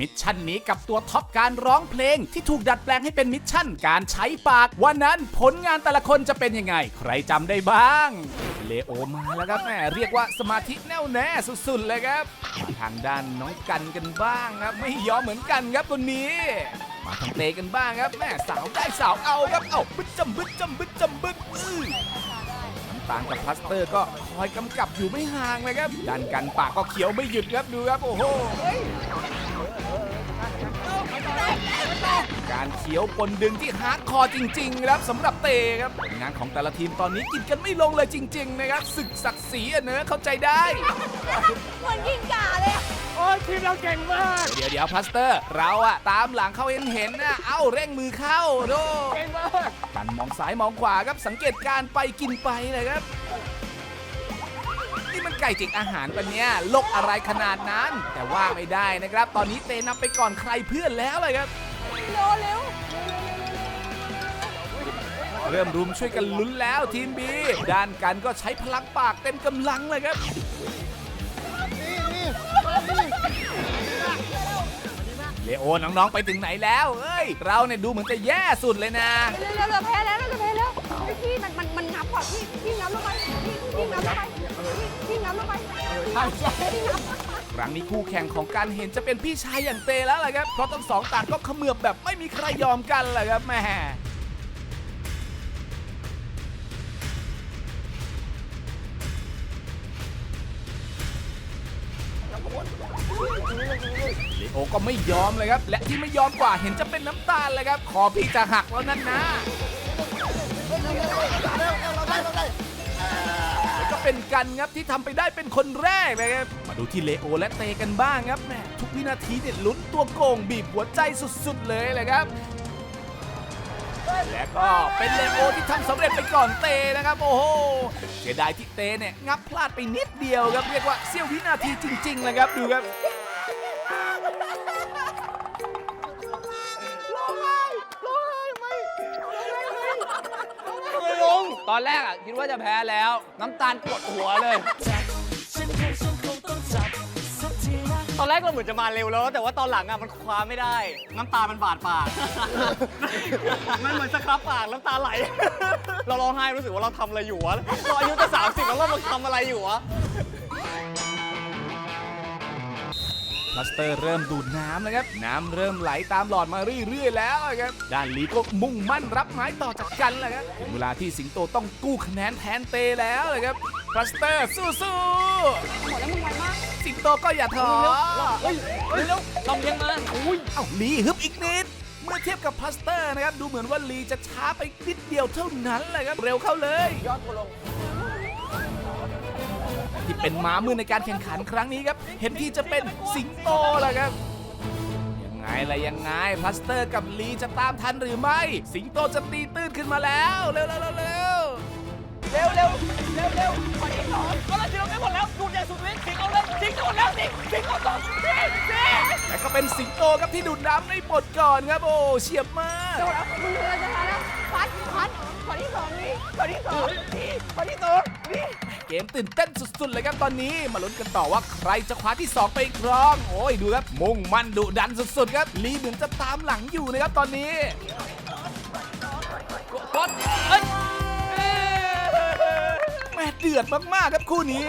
มิชชั่นนี้กับตัวท็อปการร้องเพลงที่ถูกดัดแปลงให้เป็นมิชชั่นการใช้ปากวันนั้นผลงานแต่ละคนจะเป็นยังไง ใครจำได้บ้าง เลโอมาแล้วครับแม่เรียกว่าสมาธิแน่วแน่สุดๆเลยครับมาทางด้านน้องกันกันบ้างครับ ไม่ยอมเหมือนกันครับคนนี้มาทางเตกันบ้างครับแม่สาวได้สาวเอาครับเอาบึดจำบึดจำบึดจำบึดอื้อน้ำตาลกับพลาสเตอร์ก็คอยกำกับอยู่ไม่ห่างเลยครับดันกันปากก็เขียวไม่หยุดครับดูครับโอ้โห ขียวปนดึงที่ฮาร์ดคอร์จริงๆครับสำหรับเตครับผลงานของแต่ละทีมตอนนี้กินกันไม่ลงเลยจริง ๆ นะครับศึกศักดิ์ศรีอะเนอะเข้าใจได้เหมือนยิงก่าเลยอะโอ้ยทีมเราเก่งมาก เดี๋ยวเดี๋ยวพลาสเตอร์ เราอะตามหลังเขาเห็นเห็นๆนะเอ้าเร่งมือเข้าโดเก่งมากกันมองซ้ายมองขวาครับสังเกตการณ์ไปกินไปเลยครับ นี่มันไก่จิกอาหารปะเนี่ยลกอะไรขนาดนั้น แต่ว่าไม่ได้นะครับ ตอนนี้เตนับไปก่อนใครเพื่อนแล้วเลยครับ โลเร็วเริ่มรุมช่วยกันลุ้นแล้วทีมบีด้านกันก็ใช้พลังปากเต็มกำลังเลยครับเลโอน้องๆไปถึงไหนแล้วเอ้ย เราเนี่ยดูเหมือนจะแย่สุดเลยนะเร็วเร็วเร็วแพ้แล้วเราจะแพ้แล้วเฮ้ยพี่มันมันมันงับก่อนพี่พี่งับลงไปพี่พี่งับลงไปพี่พี่งับลงไปพี่งับพี่งับ ครั้งนี้คู่แข่งของการเห็นจะเป็นพี่ชายอย่างเตแล้วแหละครับ เพราะทั้งสองต่างก็เขมือบแบบไม่มีใครยอมกันแหละครับแม่เลโอก็ไม่ยอมเลยครับ และที่ไม่ยอมกว่าเห็นจะเป็นน้ำตาลเลยครับคอพี่จะหักแล้วนั่นนะ เป็นกันครับที่ทำไปได้เป็นคนแรกนะครับ มาดูที่เลโอและเตกันบ้างครับแหม่ทุกวินาทีเนี่ยลุ้นตัวโกงบีบหัวใจสุดๆเลยเลยครับและก็เป็นเลโอที่ทำสำเร็จไปก่อนเตนะครับโอ้โหเสียดายที่เตเนี่ยงับพลาดไปนิดเดียวครับเรียกว่าเสี้ยววินาทีจริงๆเลยครับดูครับ ตอนแรกอะคิดว่าจะแพ้แล้ว น้ำตาลกดหัวเลย ตอนแรกเราเหมือนจะมาเร็วแล้ว แต่ว่าตอนหลังอะมันคว้าไม่ได้ น้ำตามันบาดปาก มันเหมือนสครับปากน้ำตาไหล เราร้องไห้รู้สึกว่าเราทำอะไรอยู่วะเราอายุจะสามสิบแล้วเรามาทำอะไรอยู่วะ ลาสเตอร์เริ่มดูดน้ำแล้วครับ น้ำเริ่มไหลตามหลอดมาเรื่อยๆแล้วครับ ด้านลีก็มุ่งมั่นรับไม้ต่อจากกันแล้วครับถึงเวลาที่สิงโตต้องกู้คะแนนแทนเตแล้วเลยครับพลาสเตอร์สู้หมดแล้วมึงไวมากๆสิงโตก็อย่าท้อเฮ้ยเร็วลำเลียงมาอุ้ย เอ้าลีฮึบอีกนิด เมื่อเทียบกับพลาสเตอร์นะครับ ดูเหมือนว่าลีจะช้าไปนิดเดียวเท่านั้นเลยครับ เร็วเข้าเลย ยอดตัวลง ที่เป็นม้ามือในการแข่งขันครั้งนี้ครับ เห็นที่จะเป็นสิงโตแหละครับยังไงล่ะยังไงพลาสเตอร์กับลีจะตามทันหรือไม่ สิงโตจะตีตื้นขึ้นมาแล้วเร็วเร็วเร็วเร็วเร็วเร็วเร็วเร็วขอที่สองก็เราชิงเราได้หมดแล้วดูใหญ่สุดเลยสิงเอาเลยสิงหมดแล้วสิสิงเอาต่อสิสิแต่ก็เป็นสิงโตครับที่ดูดน้ำในปดก่อนครับโอ้เฉียบมากโดดแล้วมึงเลยจะมา เกมตื่นเต้นสุดๆ เลยครับตอนนี้มาลุ้นกันต่อว่าใครจะคว้าที่ 2 ไปครอง โอ้ยดูครับ มุ่งมั่นดุดันสุดๆ ครับลีเหมือนจะตามหลังอยู่นะครับตอนนี้กดเอ้ยแม่เดือดมากๆครับคู่นี้